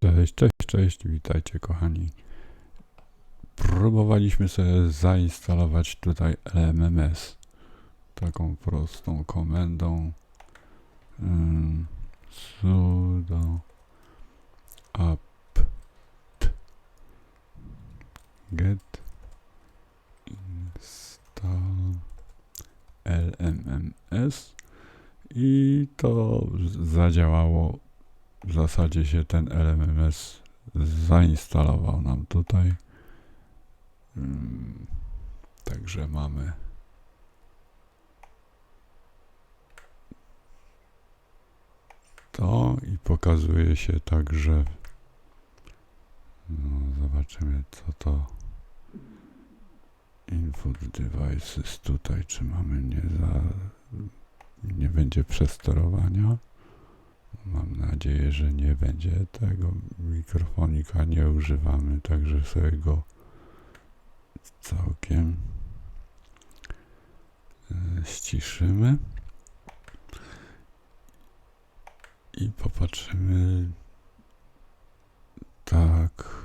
Cześć, cześć, cześć, witajcie kochani. Próbowaliśmy sobie zainstalować tutaj LMMS taką prostą komendą. Sudo apt get install LMMS i to zadziałało w zasadzie się ten LMMS zainstalował nam tutaj. Mm, Także mamy to i pokazuje się także no, zobaczymy co to input devices tutaj czy mamy nie za nie będzie przesterowania Mam nadzieję, że nie będzie tego mikrofonika, nie używamy, także sobie go całkiem e, ściszymy i popatrzymy tak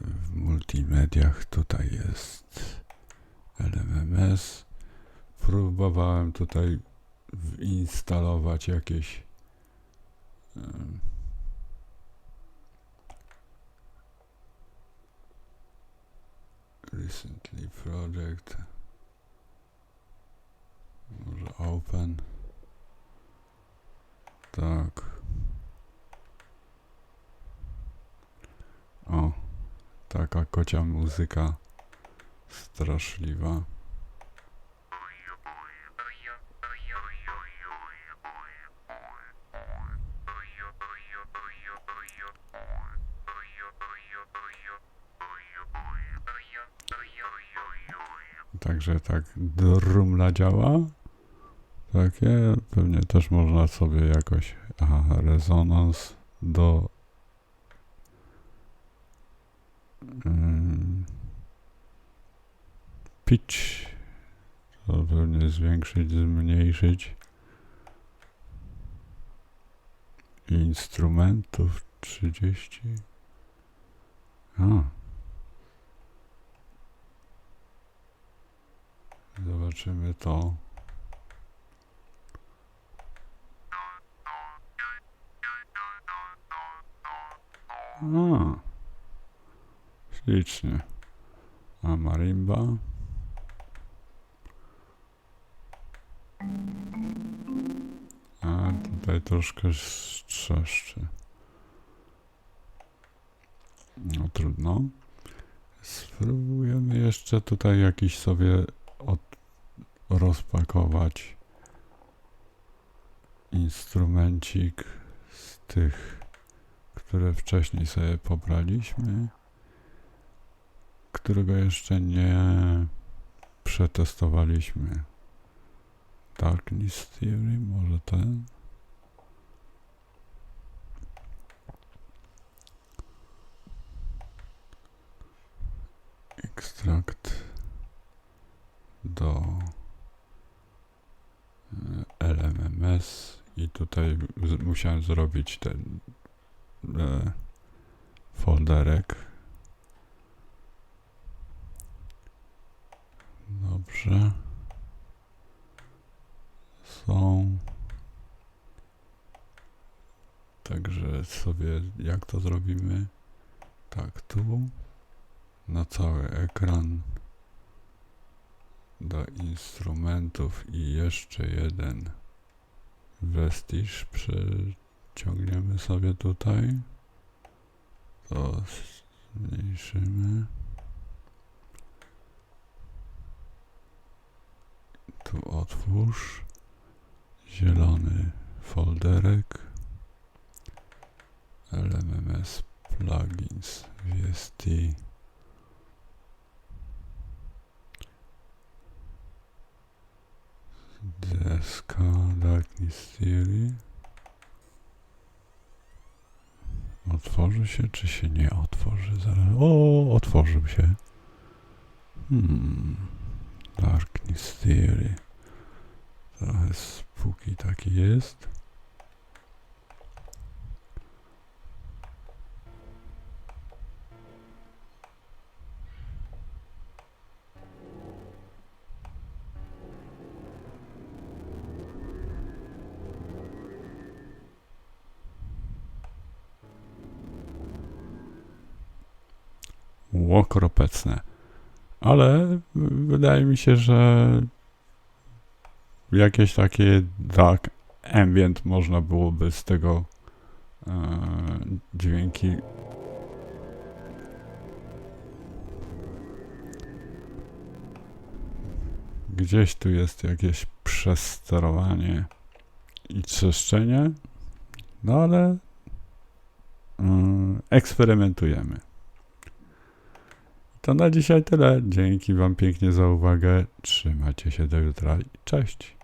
w multimediach tutaj jest LMMS próbowałem tutaj instalować jakieś recently project może open. Tak. O taka kocia muzyka straszliwa Także tak drumla działa. Takie pewnie też można sobie jakoś aha, rezonans do ym, pitch to pewnie zwiększyć, zmniejszyć instrumentów 30 a Zobaczymy to. A, ślicznie. A marimba. A tutaj troszkę strzeszczy. No trudno. Spróbujemy jeszcze tutaj jakiś sobie od, rozpakować instrumencik z tych, które wcześniej sobie pobraliśmy, którego jeszcze nie przetestowaliśmy. Darkness Theory, może ten? Ekstrakt do LMMS i tutaj musiałem zrobić ten e, folderek. Dobrze. Są. Także sobie jak to zrobimy? Tak, tu na cały ekran do instrumentów i jeszcze jeden westiż przeciągniemy sobie tutaj. To zmniejszymy tu otwórz zielony folderek. LMMS plugins VST Deska Darkness Theory. Otworzy się, czy się nie otworzy? Zaraz. O, otworzył się. Hmm. Darkness Theory. Trochę spooky taki jest. Łokropecne. Ale wydaje mi się, że jakieś takie dark ambient można byłoby z tego e, dźwięki Gdzieś tu jest jakieś przesterowanie i trzeszczenie, no ale mm, eksperymentujemy. To na dzisiaj tyle. Dzięki Wam pięknie za uwagę. Trzymajcie się do jutra cześć.